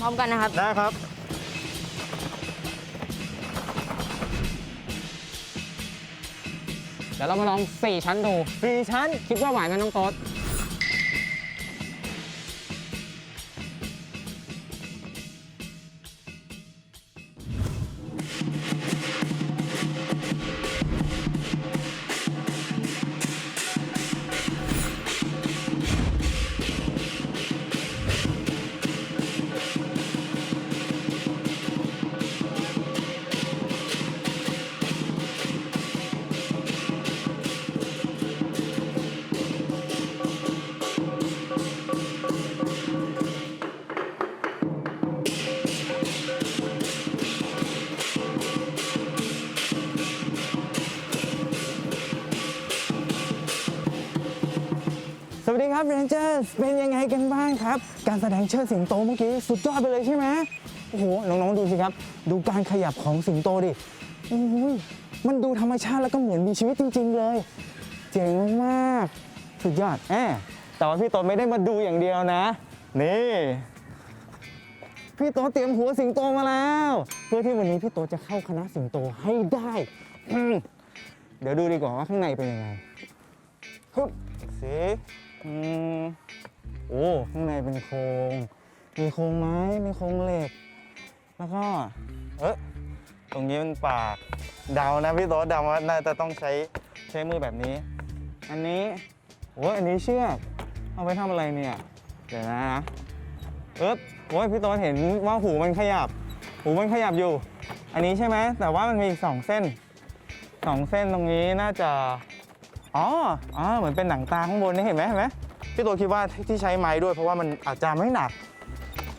พร้อมกันนะครับได้ครับ เดี๋ยวเรามาลอง 4 ชั้นดูสี่ชั้น คิดว่าไหวไหมน้องโต๊ด ครับเรนเจอร์เป็นยังไงกันบ้างครับ การแสดงเชิดสิงโตเมื่อกี้สุดยอดไปเลยใช่ไหมโอ้โหน้องๆดูสิครับ ดูการขยับของสิงโตดิโอ้ยมันดูธรรมชาติแล้วก็เหมือนมีชีวิตจริง ๆ เลย เจ๋งมากสุดยอดแอบแต่ว่าพี่โตไม่ได้มาดูอย่างเดียวนะ นี่ พี่โตเตรียมหัวสิงโตมาแล้ว เพื่อที่วันนี้พี่โตจะเข้าคณะสิงโตให้ได้เดี๋ยวดูดีกว่าว่าข้างในเป็นยังไงฮึบสิ อืมโอ้ข้างในเป็นโครงมีโครงไม้มีโครงเหล็ก แล้วก็ เอ๊ะตรงนี้เป็นปากเดานะพี่โตเดาว่าน่าจะต้องใช้ใช้มือแบบนี้ อันนี้โอ้ยอันนี้เชือกเอาไปทำอะไรเนี่ย เดี๋ยวนะเอ๊บโอ้ยพี่โต๊ดเห็นว่าหูมันขยับ หูมันขยับอยู่ อันนี้ใช่ไหมแต่ว่ามันมีอีกสองเส้นสองเส้นตรงนี้น่าจะ อ๋ออ๋อเหมือนเป็นหนังตาข้างบนนี่เห็นไหมเห็นไหมพี่โต๊ดคิดว่าที่ใช้ไม้ด้วยเพราะว่ามันอาจจะไม่หนัก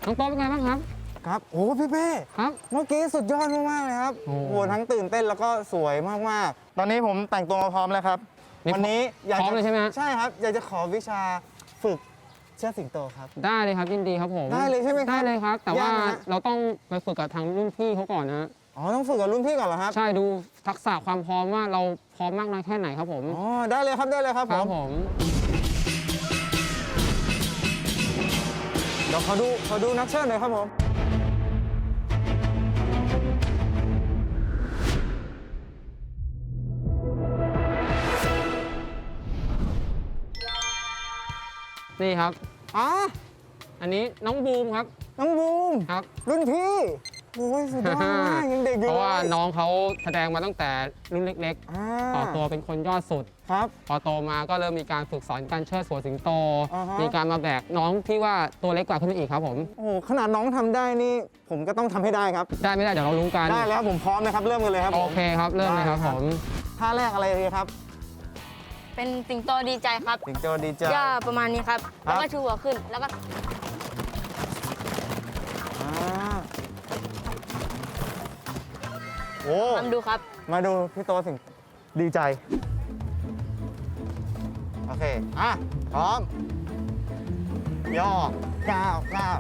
น้องโต๊ดเป็นไงบ้างครับ ครับโอ้พี่เป้ครับ เมื่อกี้สุดยอดมากๆเลยครับโอ้โอ้โหทั้งตื่นเต้นแล้วก็สวยมากๆ ตอนนี้ผมแต่งตัวมาพร้อมแล้วครับ นี่วันนี้อยากพร้อมจะเลยใช่ไหมฮะ ใช่ครับ อยากจะขอวิชาฝึกเชือดสิงโตครับ ได้เลยครับยินดีครับผมได้เลยใช่ไหมครับได้เลยครับ แต่ว่ายากไหมฮะเราต้องไปฝึกกับทางรุ่นพี่เขาก่อนนะอ๋อต้องฝึกกับรุ่นพี่ก่อนเหรอครับ ใช่ดู ทักษะความพร้อมว่าเราพร้อมมากน้อยแค่ไหนครับผมอ๋อได้เลยครับได้เลยครับคผรับมผมเดี๋ยวขอดูขอดูนักเชิดหน่อยครับผมนี่ครับ อ๋ออันนี้น้องบูมครับน้องบูมครับ รุ่นพี่ โอ้ยสุดยอดมากยังเด็กอยู่เพราะว่าเลยน้องเขาแสดงมาตั้งแต่รุ่นเล็กอ่าๆ ต่อตัวเป็นคนยอดสุด ครับ พอโตมาก็เริ่มมีการฝึกสอนการเชิดสัวสิงโต อ่าฮะ มีการมาแบกน้องที่ว่าตัวเล็กกว่าขึ้นมาอีกครับผม โอ้โหขนาดน้องทำได้นี่ ผมก็ต้องทำให้ได้ครับ ได้ไม่ได้เดี๋ยวเรารู้กัน ได้แล้วครับผมพร้อมนะครับ เริ่มกันเลยครับผโอมเคครับ เริ่มเลยครับได้คผรับมท่าแรกอะไรดีครับเป็นสิงโตดีใจครับสิงโตดีใจ ย่าประมาณนี้ครับ ครัแล้วบก็ชูหัวขึ้น แล้วก็อ่า โอ้ทำดูครับ มาดูพี่โตสิงดีใจ โอเค อะ พร้อม ย่อก้าวก้าว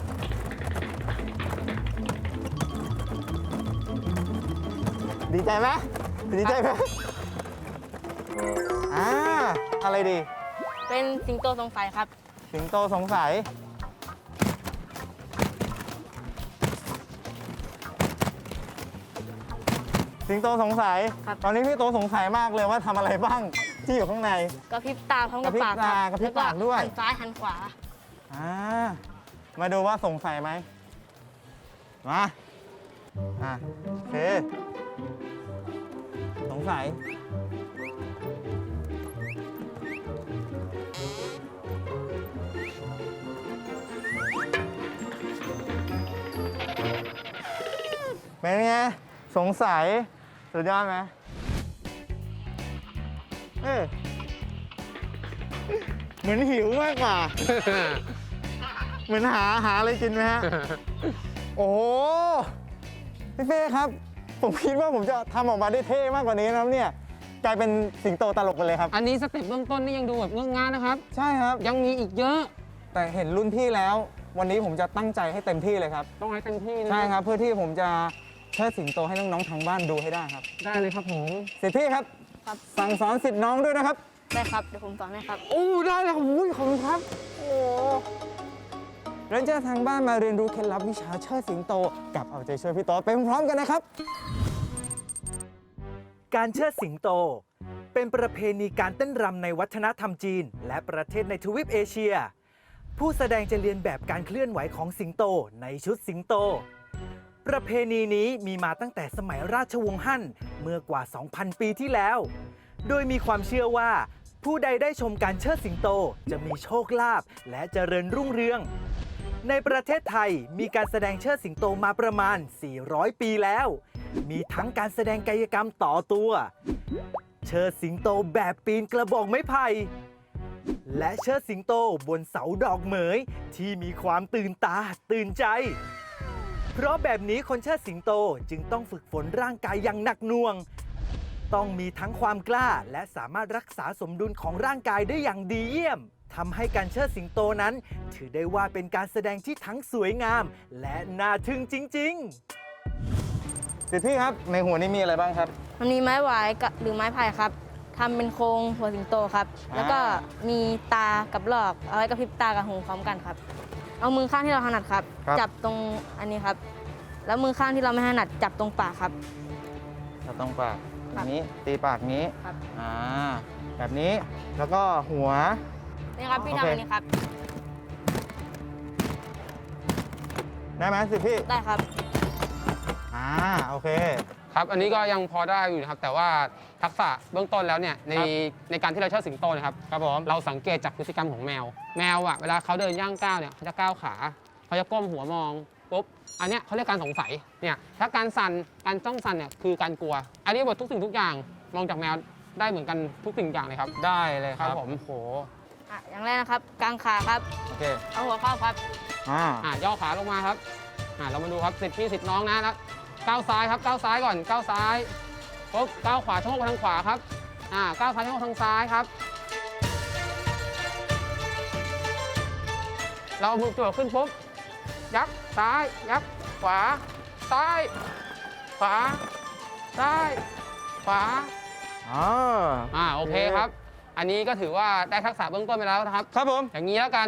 ดีใจไหมดีใจไหมอ่าอะไรดี เป็นสิงโตสงสัยครับ สิงโตสงสัย สิงโตสงสัย ครับ ตอนนี้พี่โตสงสัยมากเลยว่าทำอะไรบ้างที่อยู่ข้างใน กระพริบตาพร้อมกับกระพริบปากครับตากระพริบปากด้วยแล้หันซ้ายหันขวา อ่ามาดูว่าสงสัยไหมมาอะโอเคสงสัย เป็นไง สงสัย สุดยอดไหมเอ้ยเหมือนหิวมากกว่า เหมือนหาหาอะไรกินไหมฮะ โอ้โหพี่เป้ครับ ผมคิดว่าผมจะทำออกมาได้เท่มากกว่านี้นะครับเนี่ย กลายเป็นสิงโตตลกไปเลยครับ อันนี้สเต็ปเบื้องต้นนี่ยังดูแบบเงื่อนงานนะครับ ใช่ครับ ยังมีอีกเยอะ แต่เห็นรุ่นพี่แล้ว วันนี้ผมจะตั้งใจให้เต็มที่เลยครับ ต้องให้เต็มที่นะใช่ครับ เพื่อที่ผมจะ เชิดสิงโตให้น้องๆทางบ้านดูให้ได้ครับได้เลยครับผมสิทธิพี่ครับ ครับ สั่งสอนสิทธิ์น้องด้วยนะครับ ได้ครับ เดี๋ยวผมสอนให้ครับ โอ้ได้เลยครับอุ้ยขอบคุณครับโอ้เรนเจอร์ทางบ้านมาเรียนรู้เคล็ดลับวิชาเชิดสิงโต กับเอาใจช่วยพี่โต๊ดไปพร้อมๆกันนะครับ การเชิดสิงโต เป็นประเพณีการเต้นรำในวัฒนธรรมจีน และประเทศในทวีปเอเชีย ผู้แสดงจะเรียนแบบการเคลื่อนไหวของสิงโตในชุดสิงโต ประเพณีนี้มีมาตั้งแต่สมัยราชวงศ์ฮั่นเมื่อกว่า 2,000 ปีที่แล้ว โดยมีความเชื่อว่า ผู้ใดได้ชมการเชิดสิงโตจะมีโชคลาภและเจริญรุ่งเรือง ในประเทศไทยมีการแสดงเชิดสิงโตมาประมาณ 400 ปีแล้ว มีทั้งการแสดงกายกรรมต่อตัว เชิดสิงโตแบบปีนกระบอกไม้ไผ่และเชิดสิงโตบนเสาดอกเหมยที่มีความตื่นตาตื่นใจ เพราะแบบนี้คนเชิดสิงโตจึงต้องฝึกฝนร่างกายอย่างหนักหน่วง ต้องมีทั้งความกล้าและสามารถรักษาสมดุลของร่างกายได้อย่างดีเยี่ยมทำให้การเชิดสิงโตนั้น ถือได้ว่าเป็นการแสดงที่ทั้งสวยงาม และน่าทึ่งจริงๆสิทธิ์พี่ครับ ในหัวนี้มีอะไรบ้างครับ มันมีไม้หวายกับหรือไม้ไผ่ครับทำเป็นโครงหัวสิงโตครับ แล้วก็มีตากับหลอกเอาไว้กระพริบตากับหูพร้อมกันครับ เอามือข้างที่เราถนัดครับ ครับ จับตรงอันนี้ครับ แล้วมือข้างที่เราไม่ถนัดจับตรงปากครับ เราต้องปากครัอบย่างนี้ตีปากนี้ครับ อ่าแบบนี้แล้วก็หัว นี่ครับพี่โอทำเคอันนี้ครับ ได้ไหมสิทธิ์พี่ได้ครับอ่าโอเค ครับ อันนี้ก็ยังพอได้อยู่นะครับ แต่ว่าทักษะเบื้องต้นแล้วเนี่ยในครับในการที่เราเชิดสิงโตนะครับครับผมเราสังเกตจากพฤติกรรมของแมว แมวอะเวลาเขาเดินย่างก้าวเนี่ยเขาจะก้าวขาเขาจะก้มหัวมองปุ๊บอันเนี้ยเขาเรียกการสงสัยเนี่ยถ้าการสั่นการจ้องสั่นเนี่ยคือการกลัว อันนี้หมดทุกสิ่งทุกอย่างมองจากแมวได้เหมือนกันทุกสิ่งทุกอย่างเลยครับ ได้เลยครับครับผมโอ้โหอะอย่างแรกนะครับกางขาครับโอเคเอาหัวเข้าครับอ่าอะย่อขาลงมาครับอะเรามาดูครับสิบพี่สิบน้องนะแล้ว ก้าวซ้ายครับก้าวซ้ายก่อนก้าวซ้ายปุ๊บก้าวขวาชะโงกไปทางขวาครับอ่าก้าวซ้ายชะโงกทางซ้ายครับ เราเอามือตัวขึ้นปุ๊บยักซ้ายยักขวา ซ้าย ขวา ซ้าย ขวาอ๋ออ่าโอเคครับ อันนี้ก็ถือว่าได้ทักษะเบื้องต้นไปแล้วนะครับ ครับผมอย่างนี้แล้วกัน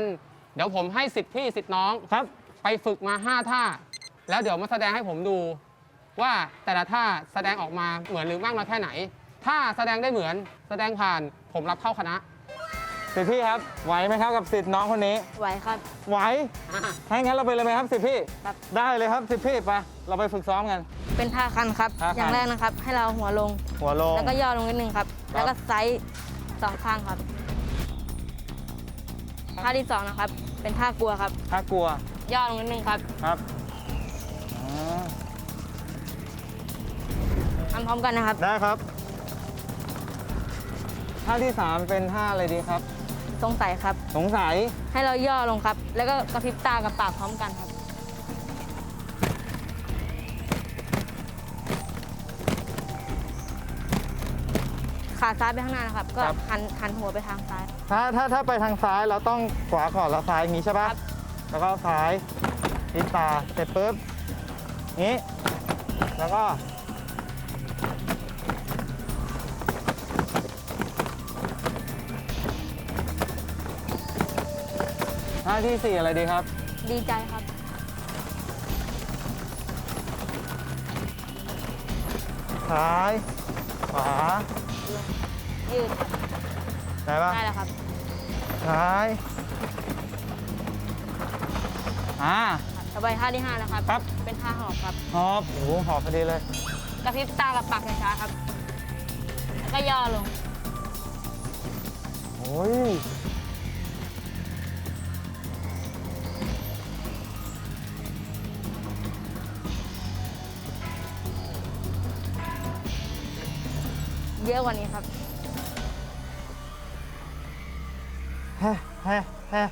เดี๋ยวผมให้สิทธิ์พี่สิทธิ์น้องครับ ไปฝึกมา 5 ท่า แล้วเดี๋ยวมาแสดงให้ผมดู ว่าแต่ละท่าแสดงออกมาเหมือนหรือมากน้อยแค่ไหน ถ้าแสดงได้เหมือนแสดงผ่านผมรับเข้าคณะ สิทธิ์พี่ครับ ไหวไหมครับกับสิทธิ์น้องคนนี้ ไหวครับ ไหวอะถ้าอย่างนั้นเราไปเลยไหมครับสิทธิ์พี่ ครับ ได้เลยครับสิทธิ์พี่ไปเราไปฝึกซ้อมกัน เป็นท่าคันครับ ท่าคัน อย่างแรกนะครับ ให้เราหัวลง หัวลง แล้วก็ย่อลงนิดนึงครับ ครับ แล้วก็ไซส์สองข้างครับ ท่าที่สองนะครับ เป็นท่ากลัวครับ ถ้ากลัวย่อลงนิดนึงครับ ครับอ๋อทำ พร้อมกันนะครับ ได้ครับ ท่าที่ 3 เป็นท่าอะไรดีครับ สงสัยครับ สงสัย ให้เราย่อลงครับ แล้วก็กระพริบตากับปากพร้อมกันครับ ขาซ้ายไปข้างหน้านะครับ ก็ครับ หันหันหัวไปทางซ้าย ถ้าถ้าถ้าไปทางซ้ายเราต้องขวาก่อนแล้วซ้ายอย่างนี้ใช่ปะครับ แล้วก็ซ้ายทิศตาเสร็จปุ๊บนี้ แล้วก็ ท่าที่สี่อะไรดีครับ ดีใจครับ ซ้าย ขวา ยืดได้ปะได้แล้วครับ ซ้าย อ่า ต่อไปท่าที่ห้านะครับ ครับ เป็นท่าหอบครับ หอบโอ้โหหอบพอดีเลย กระพริบตากับปากช้าๆครับ แล้วก็ย่อลง โอ้ย เยอะกว่านี้ครับแฮ่แฮ่แฮ่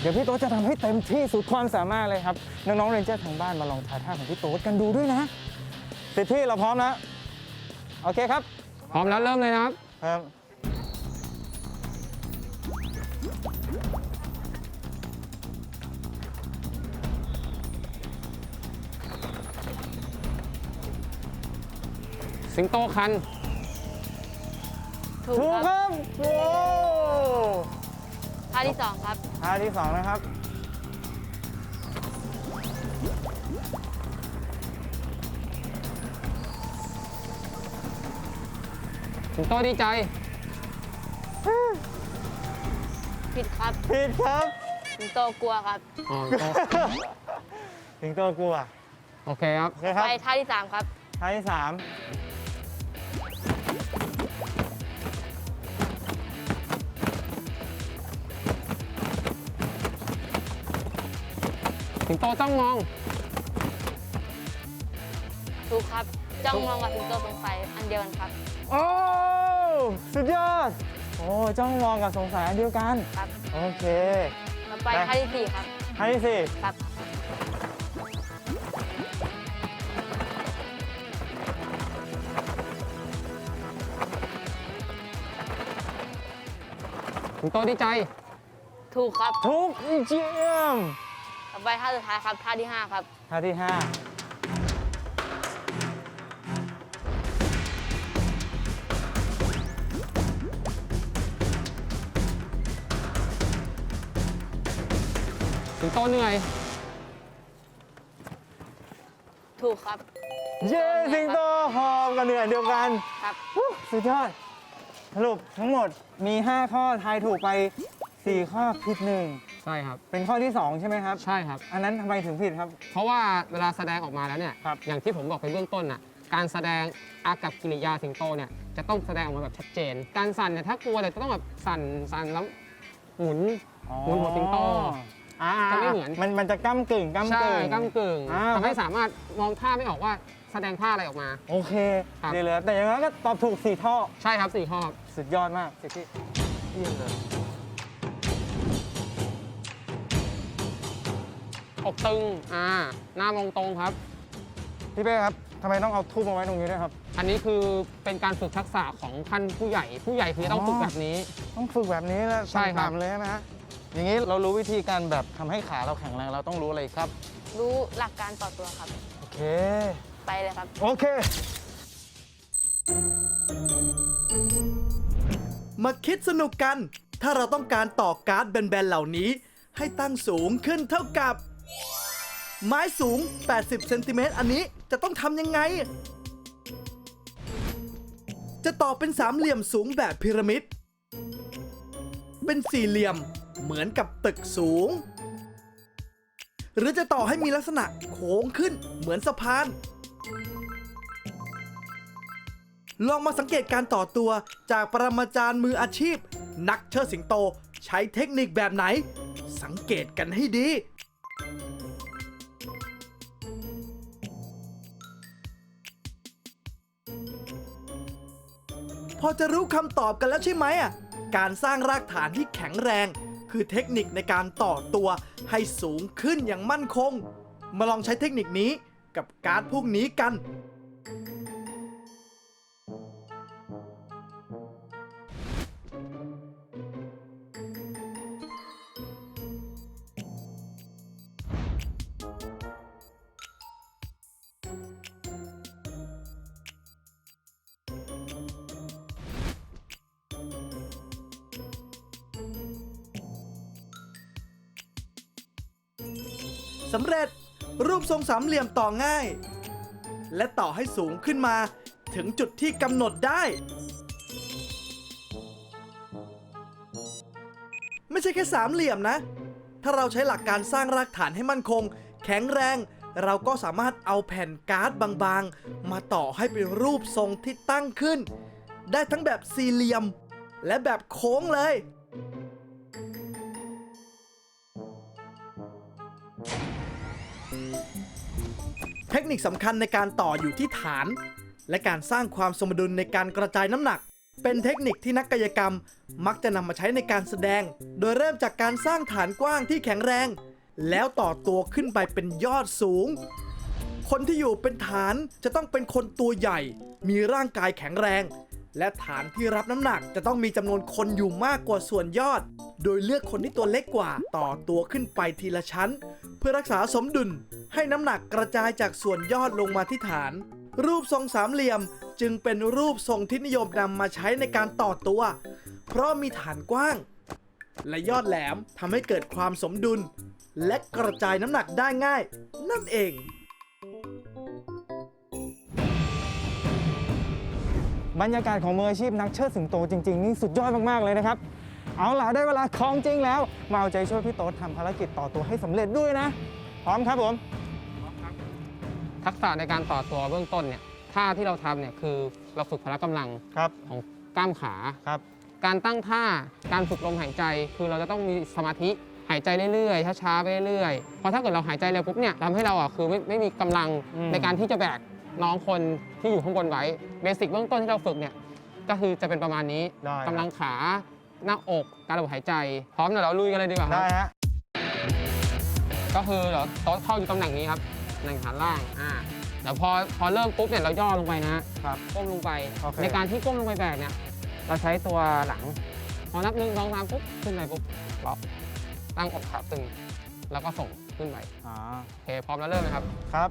เดี๋ยวพี่โต๊ดจะทำให้เต็มที่สุดความสามารถเลยครับ น้องๆเรนเจอร์ทางบ้านมาลองทายท่าของพี่โต๊ดกันดูด้วยนะสิทธิ์พี่เราพร้อมแล้ว โอเคครับ พร้อมแล้วเริ่มเลยนะครับ ครับ สิงโตคัน ถูกถูกคครับรับโอ้ท่าที่สองครับ ท่าที่สองนะครับ สิงโตดีใจ ผิดครับ ผิดครับ สิงโตกลัวครับ อ๋อสิงโตสิงโตกลัวโอเคครับโอเคครับไปท่าที่สามครับท่าที่สาม สิงโตจ้องมอง ถูกครับ จ้องมองกับสิงโตสงสัยอันเดียวกันครับ โอ้สุดยอด โอ้จ้องมองกับสงสัยอันเดียวกัน ครับ โอเค ต่อไปได้ท่าที่สี่ครับท่าที่สี่ครับ สิงโตดีใจ ถูกครับ ทุกเจียม ต่อไปท่าสุดท้ายครับท่าที่ห้าครับ ท่าที่ห้าสิงโตเหนื่อย ถูกครับ เย้สิงโตหอบกับเหนื่อยเดียวกันครับฮู้สุดยอด สรุปทั้งหมดมี 5 ข้อทายถูกไป 4ข้อผิดหนึ่งใช่ครับ เป็นข้อที่2ใช่ไหมครับ ใช่ครับ อันนั้นทำไมถึงผิดครับ เพราะว่าเวลาแสดงออกมาแล้วเนี่ย ครับ อย่างที่ผมบอกไปเบื้องต้นน่ะ การแสดงอากับกิริยาสิงโตเนี่ยจะต้องแสดงออกมาแบบชัดเจน การสั่นเนี่ยถ้ากลัวเนี่ยจะต้องแบบสั่นสั่นแล้วหมุนหมุนหัวสิงโตอ่าจะไม่เหมือน มันมันจะก้ากึ่งก้าใช่กึ่ง ก้ากึ่งอ่า ทำให้สามารถมองท่าไม่ออกว่าแสดงท่าอะไรออกมา โอเคครับ ดีเลยแต่อย่างนั้นก็ตอบถูก4ท่อใช่ครับสี่ข้อครับ สุดยอดมากสิที่เยี่ยมเลย อกตึงอ่าหน้ามองตรงครับ พี่เป้ครับทำไมต้องเอาทูบมาไว้ตรงนี้ด้วยครับ อันนี้คือเป็นการฝึกทักษะของขั้นผู้ใหญ่ ผู้ใหญ่คือต้องอ๋อฝึกแบบนี้ ต้องฝึกแบบนี้แล้วใช่ครับต่ำๆเลยนะฮะอย่างนี้เรารู้วิธีการแบบทำให้ขาเราแข็งแรงเราต้องรู้อะไรอีกครับ รู้หลักการต่อตัวครับ โอเค ไปเลยครับ โอเค มาคิดสนุกกัน ถ้าเราต้องการต่อการ์ดแบนๆเหล่านี้ ให้ตั้งสูงขึ้นเท่ากับ ไม้สูง 80 เซนติเมตรอันนี้จะต้องทำยังไง จะต่อเป็นสามเหลี่ยมสูงแบบพีระมิด เป็นสี่เหลี่ยมเหมือนกับตึกสูง หรือจะต่อให้มีลักษณะโค้งขึ้นเหมือนสะพาน ลองมาสังเกตการต่อตัวจากปรมาจารย์มืออาชีพ นักเชิดสิงโตใช้เทคนิคแบบไหน สังเกตกันให้ดี พอจะรู้คำตอบกันแล้วใช่ไหมอะ การสร้างรากฐานที่แข็งแรง คือเทคนิคในการต่อตัวให้สูงขึ้นอย่างมั่นคง มาลองใช้เทคนิคนี้กับการ์ดพวกนี้กัน สำเร็จรูปทรงสามเหลี่ยมต่อง่าย และต่อให้สูงขึ้นมา ถึงจุดที่กำหนดได้ ไม่ใช่แค่สามเหลี่ยมนะ ถ้าเราใช้หลักการสร้างรากฐานให้มั่นคง แข็งแรง เราก็สามารถเอาแผ่นการ์ดบางๆ มาต่อให้เป็นรูปทรงที่ตั้งขึ้น ได้ทั้งแบบสี่เหลี่ยม และแบบโค้งเลย เทคนิคสำคัญในการต่ออยู่ที่ฐาน และการสร้างความสมดุลในการกระจายน้ำหนัก เป็นเทคนิคที่นักกายกรรม มักจะนำมาใช้ในการแสดง โดยเริ่มจากการสร้างฐานกว้างที่แข็งแรง แล้วต่อตัวขึ้นไปเป็นยอดสูง คนที่อยู่เป็นฐานจะต้องเป็นคนตัวใหญ่ มีร่างกายแข็งแรง และฐานที่รับน้ำหนักจะต้องมีจำนวนคนอยู่มากกว่าส่วนยอด โดยเลือกคนที่ตัวเล็กกว่าต่อตัวขึ้นไปทีละชั้น เพื่อรักษาสมดุล ให้น้ำหนักกระจายจากส่วนยอดลงมาที่ฐาน รูปทรงสามเหลี่ยมจึงเป็นรูปทรงที่นิยมนำมาใช้ในการต่อตัว เพราะมีฐานกว้าง และยอดแหลมทำให้เกิดความสมดุล และกระจายน้ำหนักได้ง่าย นั่นเอง บรรยากาศของมืออาชีพนักเชิดสิงโตจริง ๆ นี่สุดยอดมาก ๆ เลยนะครับ เอาล่ะได้เวลาของจริงแล้วมาเอาใจช่วยพี่โต๊ดทำภารกิจต่อตัวให้สำเร็จด้วยนะ พร้อมครับผมทักษะในการต่อตัวเบื้องต้นเนี่ยท่าที่เราทำเนี่ยคือเราฝึกพละกำลังครับของกล้ามขาครับ การตั้งท่าการฝึกลมหายใจ คือเราจะต้องมีสมาธิหายใจเรื่อยๆช้าๆไปเรื่อยๆเพราะถ้าเกิดเราหายใจเร็วปุ๊บเนี่ยทำให้เราอะคือไม่ไม่มีกำลังอืมในการที่จะแบก น้องคนที่อยู่ข้างบนไว้เบสิกเบื้องต้นที่เราฝึกเนี่ยก็คือจะเป็นประมาณนี้ได้ครับ กำลังขาหน้าอกการระบบหายใจ พร้อมเดี๋ยวเราลุยกันเลยดีกว่าครับ ได้ฮะ ก็คือเดี๋ยวโต๊ะเข้าอยู่ตำแหน่งนี้ครับตำแหน่งฐานล่าง อ่า เดี๋ยวพอพอเริ่มปุ๊บเนี่ยเราย่อลงไปนะครับก้มลงไป โอเค ในการที่ก้มลงไปแบกเนี่ย เราใช้ตัวหลัง พอนับหนึ่งสองสามปุ๊บขึ้นไปปุ๊บล็อกตั้งอกขาตึง แล้วก็ส่งขึ้นไป อ่าโอเคพร้อมแล้วเริ่มนะครับ ครับ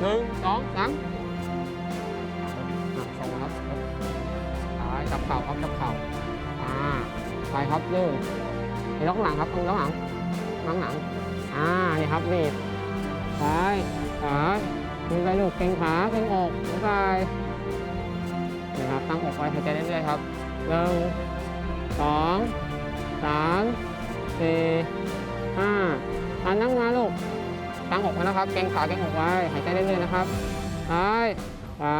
หนึ่งสองสามส่งครับซ้ายจับเข่าครับจับเข่าอ่าไปครับยืนมีล็อกหลังครับตรงล็อกหลังล็อกหลังอ่านี่ครับบีบซ้ายขวาดึงไปลูกเกร็งขาเกร็งอกลงไปนี่ครับตั้งอกไว้หายใจเรื่อยๆครับหนึ่งสองสามสี่ห้าอันนั่งมาลูก ตั้งอกไว้นะครับ เกรงขาเกรงอกไว้ หายใจเรื่อยๆนะครับซ้ายขวา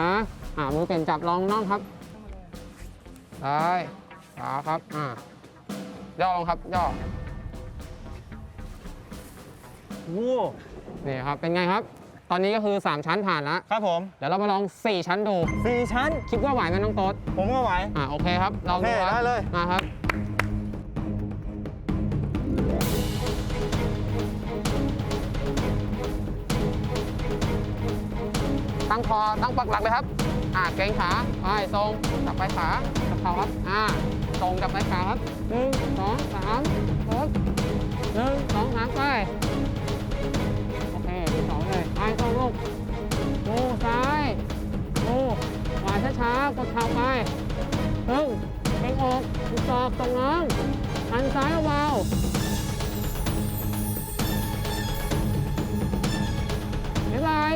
อ่ามือเปลี่ยนจับรองน่องครับซ้ายขวาครับ อ่า ย่อลงครับ ย่อโอ้นี่ครับ เป็นไงครับ ตอนนี้ก็คือ 3 ชั้นผ่านแล้ว ครับผม เดี๋ยวเรามาลอง 4 ชั้นดู สี่ชั้น คิดว่าไหวไหมน้องโต๊ดผมก็ไหว อ่า โอเคครับลองดูคโอเคได้รับเลย มาครับ ตั้งคอตั้งปักหลักเลยครับ อ่าเกรงขาไปทรงจับไปขาจับเข่าครับอ่าตรงจับไปขาครับหนึ่งสองสามปึ๊บหนึ่งสองสามไปโอเคที่สองเลยไปตรงลูกดูซ้ายดูขวานช้าๆกดเข่าไปหนึ่งเก่งอกดูศอกตรงน้องหันซ้ายเบาๆบ๊ายบาย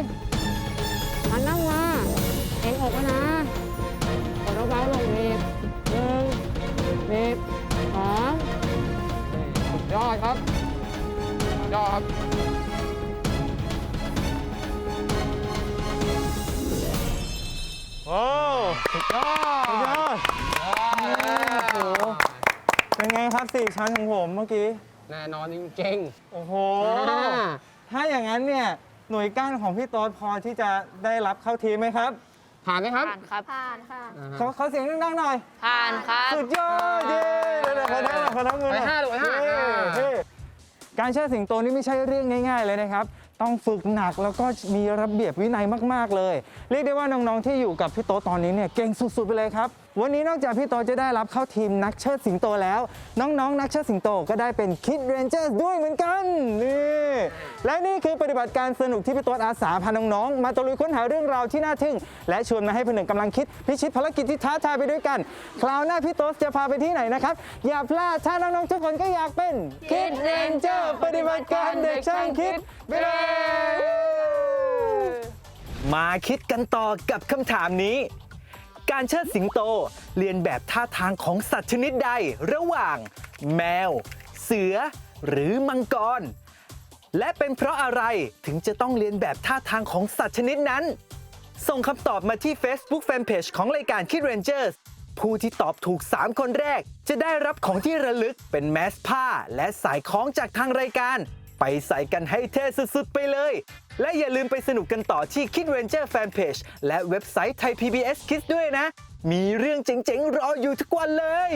เก่งอกไว้นะกดเบาๆลงบีบหนึ่งบีบสองสุดยอดครับสุดยอดครับโอ้สุดยอสุดยอดโอ้โหเป็นไงครับสี่ชั้นของผมเมื่อกี้ แน่นอนจริงโอ้โห ๆ ถ้าอย่างนั้นเนี่ย หน่วยก้านของพี่โต๊ดพอที่จะได้รับเข้าทีมไหมครับ ผ่านไหมครับผ่านครับ ผ่านค่ะ อ่าขอขอเสียงดังๆหน่อย ผ่านครับ สุดยอดเย้เดี๋ยวๆขอทั้งหน่อยขอทั้งมือหน่อยไปห้าดูไปห้าเย้อ่าเย้การเชิดสิงโตนี่ไม่ใช่เรื่องง่าย ๆ เลยนะครับ ต้องฝึกหนักแล้วก็มีระเบียบวินัยมาก ๆ เลย เรียกได้ว่าน้อง ๆ ที่อยู่กับพี่โตตอนนี้เนี่ยเก่งสุด ๆ ไปเลยครับ วันนี้นอกจากพี่โตจะได้รับเข้าทีมนักเชิดสิงโตแล้ว น้องๆนักเชิดสิงโตก็ได้เป็นคิดเรนเจอร์ด้วยเหมือนกันนี่และนี่คือปฏิบัติการสนุกที่พี่โตอาสาพาน้องๆมาตะลุยค้นหาเรื่องราวที่น่าทึ่ง และชวนมาให้ผนึกกำลังคิดพิชิตภารกิจที่ท้าทายไปด้วยกัน คราวหน้าพี่โตจะพาไปที่ไหนนะครับอย่าพลาดถ้าน้องๆทุกคนก็อยากเป็นคิดเรนเจอร์ปฏิบัติการเด็กช่างคิดไปเลยมาคิดกันต่อกับคำถามนี้ การเชิดสิงโต เรียนแบบท่าทางของสัตว์ชนิดใดระหว่าง แมว เสือ หรือมังกร และเป็นเพราะอะไรถึงจะต้องเรียนแบบท่าทางของสัตว์ชนิดนั้น ส่งคำตอบมาที่ Facebook Fanpage ของรายการ Kid Rangers ผู้ที่ตอบถูก 3 คนแรก จะได้รับของที่ระลึกเป็นแมสผ้า และสายคล้องจากทางรายการ ไปใส่กันให้เท่สุดๆไปเลย และอย่าลืมไปสนุกกันต่อที่ Kid Ranger Fanpage และเว็บไซต์ไทย PBS Kids ด้วยนะ มีเรื่องเจ๋งๆ รออยู่ทุกวันเลย